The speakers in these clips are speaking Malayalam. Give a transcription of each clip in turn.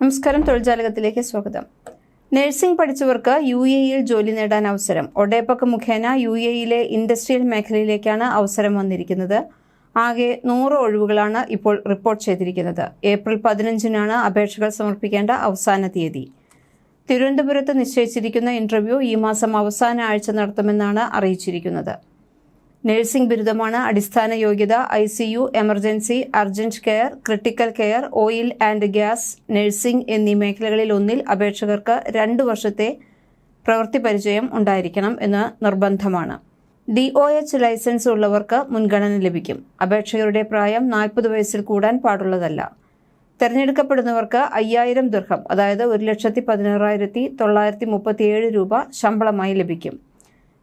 നമസ്കാരം തൊഴിൽജാലകത്തിലേക്ക് സ്വാഗതം. നഴ്സിംഗ് പഠിച്ചവർക്ക് യു എ ഇയിൽ ജോലി നേടാൻ അവസരം. ഒഡേപക് മുഖേന യു എ ഇയിലെ ഇൻഡസ്ട്രിയൽ മേഖലയിലേക്കാണ് അവസരം വന്നിരിക്കുന്നത്. ആകെ നൂറ് ഒഴിവുകളാണ് ഇപ്പോൾ റിപ്പോർട്ട് ചെയ്തിരിക്കുന്നത്. ഏപ്രിൽ പതിനഞ്ചിനാണ് അപേക്ഷകൾ സമർപ്പിക്കേണ്ട അവസാന തീയതി. തിരുവനന്തപുരത്ത് നിശ്ചയിച്ചിരിക്കുന്ന ഇന്റർവ്യൂ ഈ മാസം അവസാന ആഴ്ച നടത്തുമെന്നാണ് അറിയിച്ചിരിക്കുന്നത്. നഴ്സിംഗ് ബിരുദമാണ് അടിസ്ഥാന യോഗ്യത I C U emergency urgent care critical care oil and gas nursing എന്നീ മേഖലകളിൽ ഒന്നിൽ അപേക്ഷകർക്ക് രണ്ട് വർഷത്തെ പ്രവൃത്തി പരിചയം ഉണ്ടായിരിക്കണം എന്ന് നിർബന്ധമാണ്. ഡി ഒ എച്ച് ലൈസൻസ് ഉള്ളവർക്ക് മുൻഗണന ലഭിക്കും. അപേക്ഷകരുടെ പ്രായം നാൽപ്പത് വയസ്സിൽ കൂടാൻ പാടുള്ളതല്ല. തിരഞ്ഞെടുക്കപ്പെടുന്നവർക്ക് അയ്യായിരം ദീർഘം അതായത് ഒരു ലക്ഷത്തി പതിനാറായിരത്തി തൊള്ളായിരത്തി മുപ്പത്തിയേഴ് രൂപ ശമ്പളമായി ലഭിക്കും.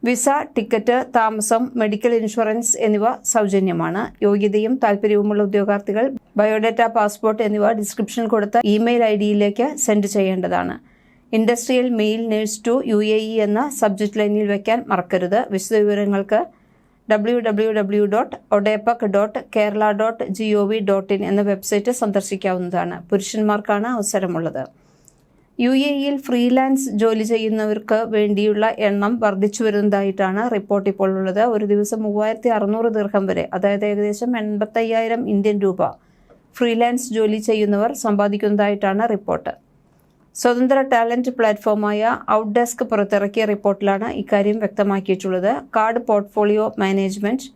വിസ ടിക്കറ്റ് താമസം മെഡിക്കൽ ഇൻഷുറൻസ് എന്നിവ സൗജന്യമാണ്. യോഗ്യതയും താല്പര്യവുമുള്ള ഉദ്യോഗാർത്ഥികൾ ബയോഡാറ്റ പാസ്പോർട്ട് എന്നിവ ഡിസ്ക്രിപ്ഷൻ കൊടുത്ത ഇമെയിൽ ഐ ഡിയിലേക്ക് സെൻഡ് ചെയ്യേണ്ടതാണ്. Industrial male nurse to U A E എന്ന സബ്ജക്ട് ലൈനിൽ വയ്ക്കാൻ മറക്കരുത്. വിശദവിവരങ്ങൾക്ക് W W W dot ODEPC dot Kerala dot G O V dot in എന്ന വെബ്സൈറ്റ് സന്ദർശിക്കാവുന്നതാണ്. പുരുഷന്മാർക്കാണ് അവസരമുള്ളത്. യു എ ഇയിൽ ഫ്രീലാൻസ് ജോലി ചെയ്യുന്നവർക്ക് വേണ്ടിയുള്ള എണ്ണം വർദ്ധിച്ചു വരുന്നതായിട്ടാണ് റിപ്പോർട്ട് ഇപ്പോൾ ഉള്ളത്. ഒരു ദിവസം മൂവായിരത്തി അറുന്നൂറ് ദീർഘം വരെ അതായത് ഏകദേശം എൺപത്തയ്യായിരം ഇന്ത്യൻ രൂപ ഫ്രീലാൻസ് ജോലി ചെയ്യുന്നവർ സമ്പാദിക്കുന്നതായിട്ടാണ് റിപ്പോർട്ട്. സ്വതന്ത്ര ടാലന്റ് പ്ലാറ്റ്ഫോമായ ഔട്ട് ഡെസ്ക് പുറത്തിറക്കിയ റിപ്പോർട്ടിലാണ് ഇക്കാര്യം വ്യക്തമാക്കിയിട്ടുള്ളത്. Card portfolio management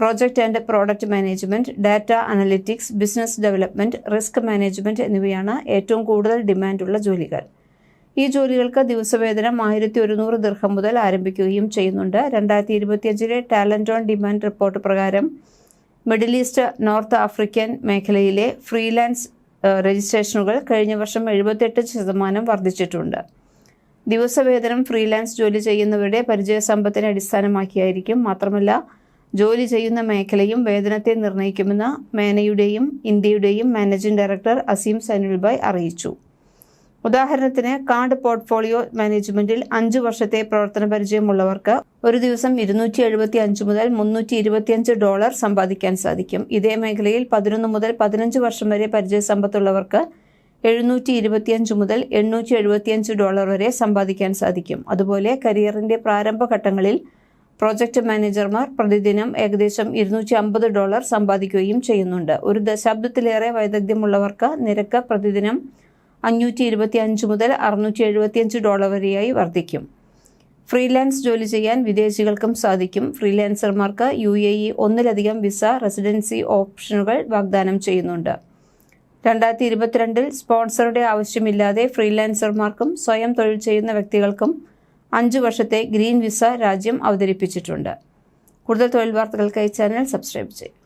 project and product management data analytics business development risk management എന്നിവയാണ് ഏറ്റവും കൂടുതൽ ഡിമാൻഡുള്ള ജോലികൾ. ഈ ജോലികൾക്ക് ദിവസവേതനം ആയിരത്തി ഒരുന്നൂറ് ദീർഘം മുതൽ ആരംഭിക്കുകയും ചെയ്യുന്നുണ്ട്. രണ്ടായിരത്തി ഇരുപത്തിയഞ്ചിലെ ടാലന്റ് ഓൺ ഡിമാൻഡ് റിപ്പോർട്ട് പ്രകാരം മിഡിൽ ഈസ്റ്റ് നോർത്ത് ആഫ്രിക്കൻ മേഖലയിലെ ഫ്രീലാൻസ് രജിസ്ട്രേഷനുകൾ കഴിഞ്ഞ വർഷം എഴുപത്തെട്ട് ശതമാനം വർദ്ധിച്ചിട്ടുണ്ട്. ദിവസവേതനം ഫ്രീലാൻസ് ജോലി ചെയ്യുന്നവരുടെ പരിചയ സമ്പത്തിനെ അടിസ്ഥാനമാക്കിയായിരിക്കും. മാത്രമല്ല ജോലി ചെയ്യുന്ന മേഖലയും വേതനത്തെ നിർണയിക്കുമെന്ന് മേനയുടെയും ഇന്ത്യയുടെയും മാനേജിംഗ് ഡയറക്ടർ അസീം സനുൽബായ് അറിയിച്ചു. ഉദാഹരണത്തിന് കാർഡ് പോർട്ട്ഫോളിയോ മാനേജ്മെന്റിൽ അഞ്ചു വർഷത്തെ പ്രവർത്തന പരിചയമുള്ളവർക്ക് ഒരു ദിവസം ഇരുന്നൂറ്റി എഴുപത്തി അഞ്ച് മുതൽ മുന്നൂറ്റി ഇരുപത്തിയഞ്ച് ഡോളർ സമ്പാദിക്കാൻ സാധിക്കും. ഇതേ മേഖലയിൽ പതിനൊന്ന് മുതൽ പതിനഞ്ച് വർഷം വരെ പരിചയ സമ്പത്തുള്ളവർക്ക് എഴുന്നൂറ്റി ഇരുപത്തിയഞ്ച് മുതൽ എണ്ണൂറ്റി എഴുപത്തിയഞ്ച് ഡോളർ വരെ സമ്പാദിക്കാൻ സാധിക്കും. അതുപോലെ കരിയറിന്റെ പ്രാരംഭഘട്ടങ്ങളിൽ പ്രോജക്റ്റ് മാനേജർമാർ പ്രതിദിനം ഏകദേശം ഇരുന്നൂറ്റി അമ്പത് ഡോളർ സമ്പാദിക്കുകയും ചെയ്യുന്നുണ്ട്. ഒരു ദശാബ്ദത്തിലേറെ വൈദഗ്ധ്യമുള്ളവർക്ക് നിരക്ക് പ്രതിദിനം അഞ്ഞൂറ്റി ഇരുപത്തി അഞ്ച് മുതൽ അറുന്നൂറ്റി എഴുപത്തിയഞ്ച് ഡോളർ വരെയായി വർദ്ധിക്കും. ഫ്രീലാൻസ് ജോലി ചെയ്യാൻ വിദേശികൾക്കും സാധിക്കും. ഫ്രീലാൻസർമാർക്ക് യു എ ഇ ഒന്നിലധികം വിസ റെസിഡൻസി ഓപ്ഷനുകൾ വാഗ്ദാനം ചെയ്യുന്നുണ്ട്. രണ്ടായിരത്തി ഇരുപത്തിരണ്ടിൽ സ്പോൺസറുടെ ആവശ്യമില്ലാതെ ഫ്രീലാൻസർമാർക്കും സ്വയം തൊഴിൽ ചെയ്യുന്ന വ്യക്തികൾക്കും അഞ്ച് വർഷത്തെ ഗ്രീൻ വിസ രാജ്യം അവതരിപ്പിച്ചിട്ടുണ്ട്. കൂടുതൽ തൊഴിൽ വാർത്തകൾക്കായി ചാനൽ സബ്സ്ക്രൈബ് ചെയ്യും